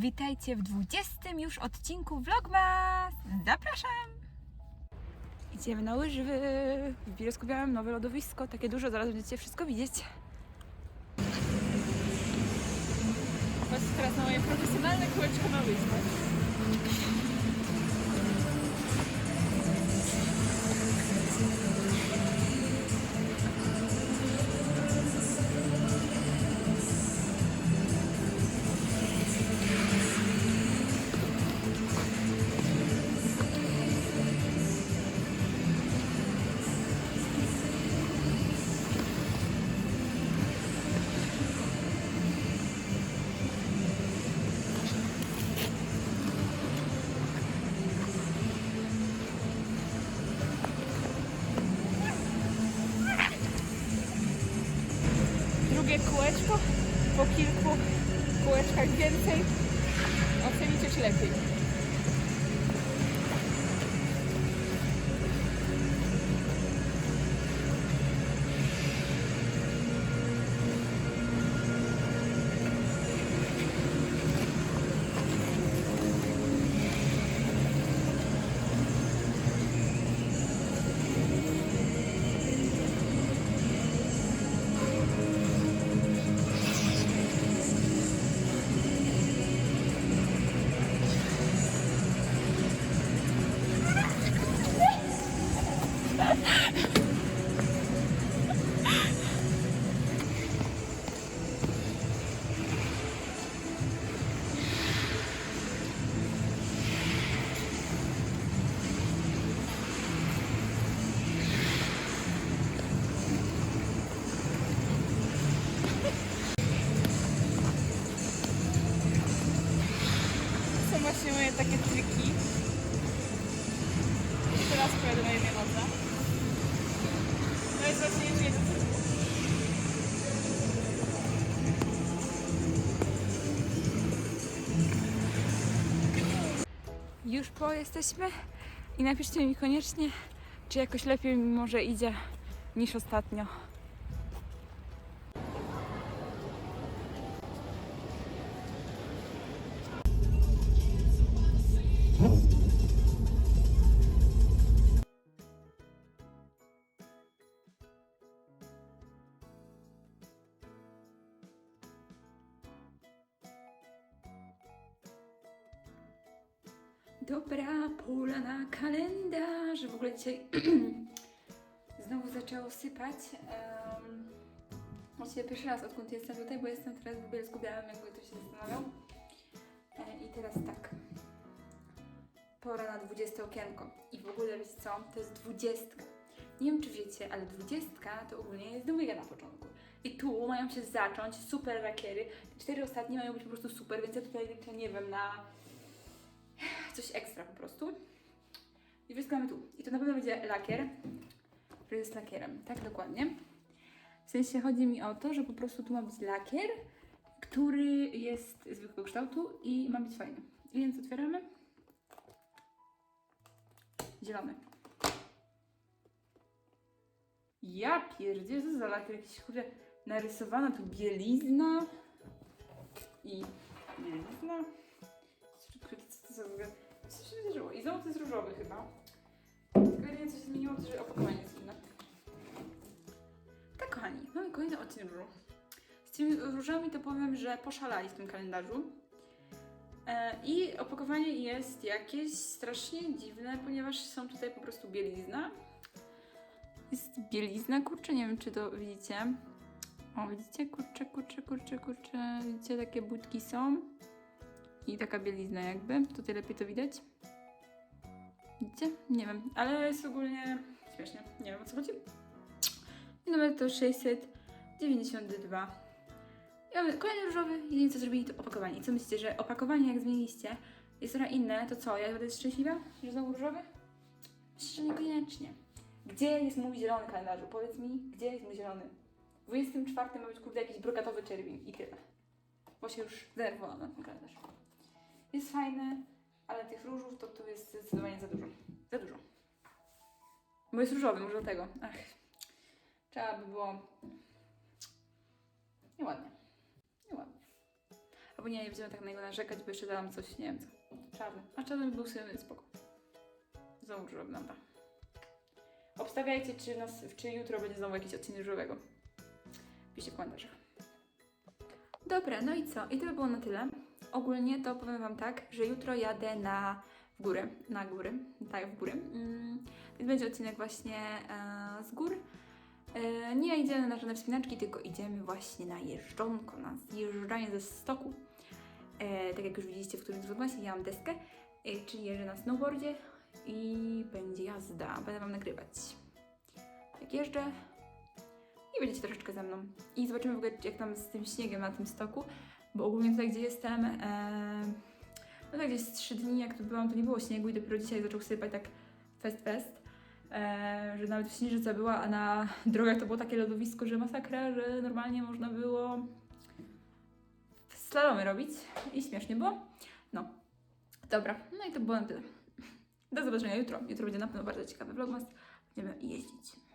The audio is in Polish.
Witajcie w 20 już odcinku Vlogmas! Zapraszam! Idziemy na łyżwy. W Bielsku Białym nowe lodowisko, takie duże, zaraz będziecie wszystko widzieć. Patrzcie teraz na moje profesjonalne kółeczko na łyżwach. Kółeczko, po kilku kółeczkach więcej. Ocenicie czy lepiej. Takie triki. Teraz pojadę na jednej nodze. To jest właśnie jeszcze trik. Już po jesteśmy i napiszcie mi koniecznie, czy jakoś lepiej mi może idzie niż ostatnio. Dobra, pola na kalendarz. W ogóle dzisiaj znowu zaczęło sypać. Um, pierwszy raz, odkąd jestem tutaj, bo jestem teraz w Bielsku Białym, jakby ktoś się zastanawiał. E, I teraz tak. Pora na 20 okienko. I w ogóle wiecie co? To jest 20. Nie wiem czy wiecie, ale 20 to ogólnie jest dwójka na początku. I tu mają się zacząć super rakiery. Te cztery ostatnie mają być po prostu super, więc ja tutaj liczę, nie wiem, na coś ekstra po prostu. I wszystko mamy tu. I to na pewno będzie lakier, który jest lakierem, tak dokładnie. W sensie chodzi mi o to, że po prostu tu ma być lakier, który jest zwykłego kształtu i ma być fajny. Więc otwieramy. Zielony. Ja pierdzie, co za lakier, jakiś kurde narysowana tu bielizna i bielizna. Co to za się? I znowu to jest różowy chyba. Tylko coś zmieniło, to że opakowanie jest inne. Tak, kochani, mamy kolejny odcinek różu. Z tymi różami to powiem, że poszalali w tym kalendarzu. E, I opakowanie jest jakieś strasznie dziwne, ponieważ są tutaj po prostu bielizna. Jest bielizna, kurczę, nie wiem czy to widzicie. O, widzicie, kurczę, kurczę, kurczę, kurczę, widzicie, takie budki są. I taka bielizna jakby. Tutaj lepiej to widać. Widzicie? Nie wiem, ale jest ogólnie śmiesznie. Nie wiem o co chodzi. I numer to 692. I mamy kolejny różowy. Jedynie co zrobili to opakowanie. I co myślicie, że opakowanie jak zmieniliście jest trochę inne, to co? Ja będę szczęśliwa, że znowu różowy? Myślę, że niekoniecznie. Gdzie jest mój zielony kalendarzu? Powiedz mi, gdzie jest mój zielony? W 24 ma być kurde jakiś brokatowy czerwień i tyle. Bo się już zdenerwowałam na ten kalendarz. Jest fajny, ale tych różów to tu jest zdecydowanie za dużo. Za dużo. Bo jest różowy, może dlatego. Ach. Trzeba by było... Nieładnie. Nieładnie. Albo nie, nie będziemy tak na niego narzekać, bo jeszcze dałam coś, nie wiem co. Czarny. A czarny był sobie spoko. Znowu różowy wygląda. Obstawiajcie, czy, nas, czy jutro będzie znowu jakiś odcinek różowego. Piszcie w komentarzach. Dobra, no i co? I to by było na tyle. Ogólnie to powiem Wam tak, że jutro jadę na w górę, na góry, tak, w góry. Mm, więc będzie odcinek właśnie e, z gór. E, nie idziemy na żadne wspinaczki, tylko idziemy właśnie na jeżdżonko, na zjeżdżanie ze stoku. E, tak jak już widzieliście w którymś z ja mam deskę, e, czyli jeżdżę na snowboardzie i będzie jazda. Będę Wam nagrywać. Jak jeżdżę i będziecie troszeczkę ze mną. I zobaczymy w ogóle jak tam z tym śniegiem na tym stoku, bo ogólnie tutaj, gdzie jestem, e, no tak gdzieś z trzy dni, jak tu byłam, to nie było śniegu i dopiero dzisiaj zaczął sypać tak fest fest. E, że nawet w Śnieżyca była, a na drogach to było takie lodowisko, że masakra, że normalnie można było slalomy robić i śmiesznie było. No, dobra, no i to było na tyle. Do zobaczenia jutro. Jutro będzie na pewno bardzo ciekawy vlogmas. Będziemy jeździć.